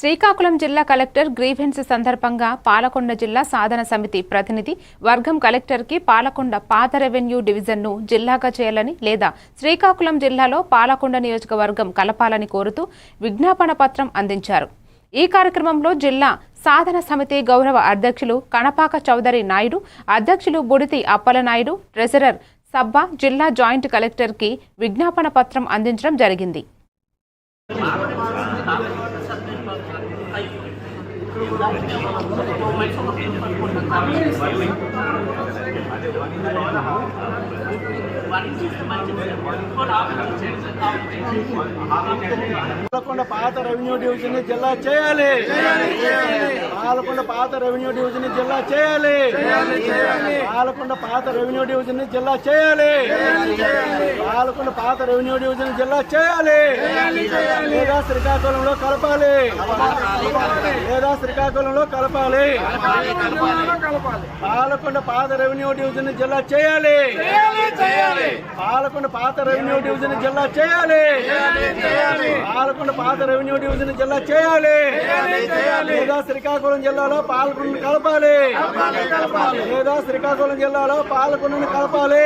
శ్రీకాకుళం జిల్లా collector grievance సందర్భంగా పాలకొండ జిల్లా సాధన సమితి ప్రతినిధి వర్గం కలెక్టర్కి పాలకొండ పాత రెవెన్యూ డివిజన్ను జిల్లాగా చేయాలని లేదా శ్రీకాకుళం జిల్లాలో పాలకొండ నియోజకవర్గం కలపాలని కోరుతూ విజ్ఞాపన పత్రం అందించారు. ఈ కార్యక్రమంలో జిల్లా సాధన సమితి గౌరవ అధ్యక్షులు కణపాక చౌదరి నాయుడు అధ్యక్షులు బుడితి అప్పలనాయుడు ట్రెజరర్ సబ్బా జిల్లా జాయింట్ కలెక్టర్కి విజ్ఞాపన పత్రం అందించడం జరిగింది. Thank you. పాలకొండ పాత రెవెన్యూ డివిజన్ జిల్లా చేయాలి. పాలకొండ పాత రెవెన్యూ డివిజన్ జిల్లా చేయాలి. పాలకొండ పాత రెవెన్యూ డివిజన్ జిల్లా చేయాలి. పాలకొండ పాత రెవెన్యూ డివిజన్ జిల్లా చేయాలి. లేదా శ్రీకాకుళంలో కలపాలి. లేదా శ్రీకాకుళంలో కలపాలి. పాలకొండ పాత రెవెన్యూ డివిజన్ జిల్లా చేయాలి. పాలకొండ పాత రెవెన్యూ డివిజన్ జిల్లా చేయాలి. పాలకొండ పాత రెవెన్యూ డివిజన్ జిల్లా చేయాలి. లేదా శ్రీకాకుళం జిల్లాలో పాలకొండను కలపాలి. లేదా శ్రీకాకుళం జిల్లాలో పాలకొండను కలపాలి.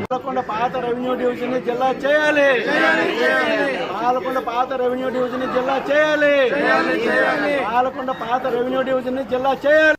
పాలకొండ పాత రెవెన్యూ డివిజన్ జిల్లా చేయాలి. పాలకొండ పాత రెవెన్యూ డివిజన్ జిల్లా చేయాలి. పాలకొండ పాత రెవెన్యూ డివిజన్ జిల్లా చేయాలి.